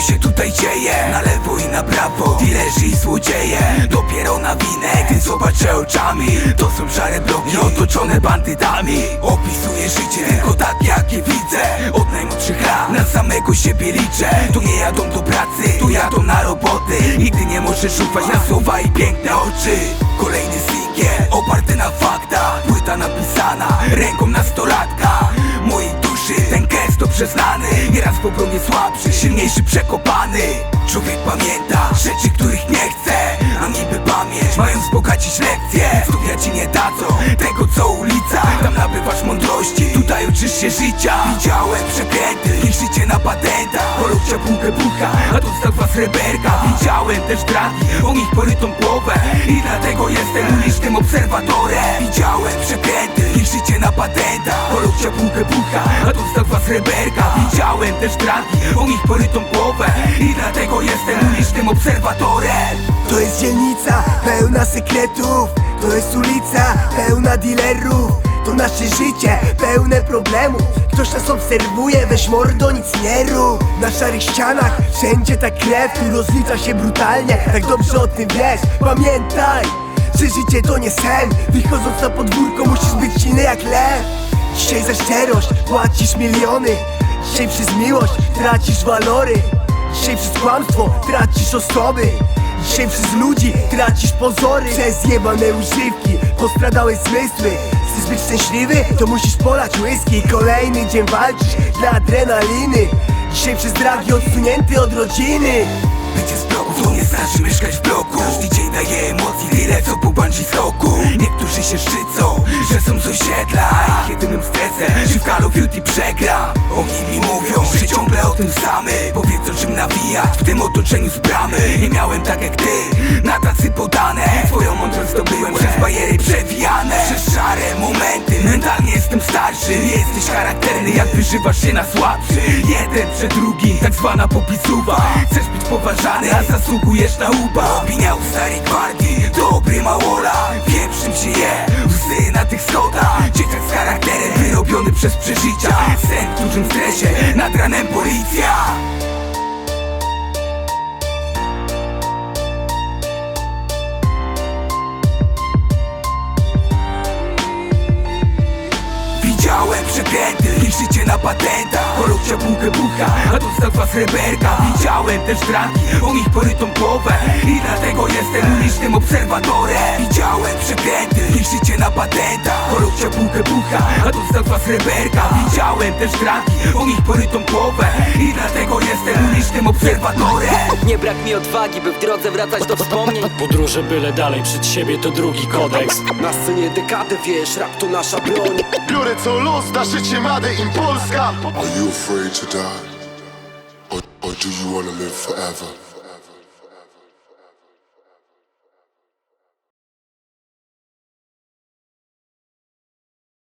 się tutaj dzieje? Na lewo i na prawo, dealerzy i złodzieje. Dopiero na winę, gdy zobaczę oczami To są szare bloki otoczone bandytami. Opisuję życie tylko tak jak je widzę. Od najmłodszych lat na samego siebie liczę. Tu nie jadą do pracy, tu jadą na roboty. Ty nie możesz ufać na słowa i piękne oczy. Kolejny singiel oparty na faktach Płyta napisana ręką nastolatka gest to przeznany Nieraz obronie słabszy, silniejszy, przekopany. Człowiek pamięta rzeczy, których nie chce A niby pamięć, mają wzbogacić lekcje. Studia ci nie dadzą tego co ulica. Tam nabywasz mądrości, tutaj uczysz się życia. Widziałem przekręty, ich życie na patentach Polubcia bułkę bucha, a dostał was reberka Widziałem też dragi, o nich porytą głowę. I dlatego jestem ulicznym obserwatorem. Widziałem przekręty, ich życie na patentach Polubcia bułkę bucha, a dostał was reberka Widziałem też dragi, o nich porytą głowę. I dlatego jestem ulicznym obserwatorem To jest dzielnica pełna sekretów. To jest ulica pełna dealerów. To nasze życie pełne problemów. Ktoś nas obserwuje, weź mordo, nic nie rób. Na szarych ścianach wszędzie ta krew Tu rozlicza się brutalnie, tak dobrze o tym wiesz Pamiętaj, że życie to nie sen. Wychodząc na podwórko musisz być silny jak lew. Dzisiaj za szczerość płacisz miliony Dzisiaj przez miłość tracisz walory. Dzisiaj przez kłamstwo tracisz osoby Dzisiaj przez ludzi tracisz pozory. Przez jebane używki postradałeś zmysły. Chcesz być szczęśliwy? To musisz polać whisky. Kolejny dzień walczysz dla adrenaliny. Dzisiaj przez dragi odsunięty od rodziny. Bycie z bloku to nie znaczy mieszkać w bloku. Każdy dzień daje emocji tyle co po bungee skoku Niektórzy się szczycą, że są z osiedla. Ich jedynym stresem, Call of Duty przegra o tym samym Powiedzą czym nawijać w tym otoczeniu z bramy. Nie miałem tak jak ty, na tacy podane. Swoją mądrość zdobyłem przez bajery przewijane. Przez szare momenty, mentalnie jestem starszy. Nie jesteś charakterny jak wyżywasz się na słabszy. Jeden przed drugim, tak zwana popisuwa Chcesz być poważany, a zasługujesz na uba. Opinia u starej gwardii, dobry małola. Wiem czym się je, łzy na tych schodach Dzieciak z charakterem wyrobiony przez przeżycia. Sen w dużym stresie, nad ranem policja. Widziałem przekręty, ich na patentach Polubcia bułkę bucha, a dostał was reberka Widziałem też dragi, o nich porytą głowę. I dlatego jestem ulicznym obserwatorem. Widziałem przekręty, ich życie na patentach. Polubcia bułkę bucha, a dostał was reberka Widziałem też dragi, o nich porytą głowę. I dlatego jestem ulicznym obserwatorem. Nie brak mi odwagi, by w drodze wracać do wspomnień. Podróże byle dalej przed siebie to drugi kodeks. Na scenie dekady wiesz, rap to nasza broń. Biorę co los, na życie Made in Polska. Are you afraid to die? Or, or do you want to live forever?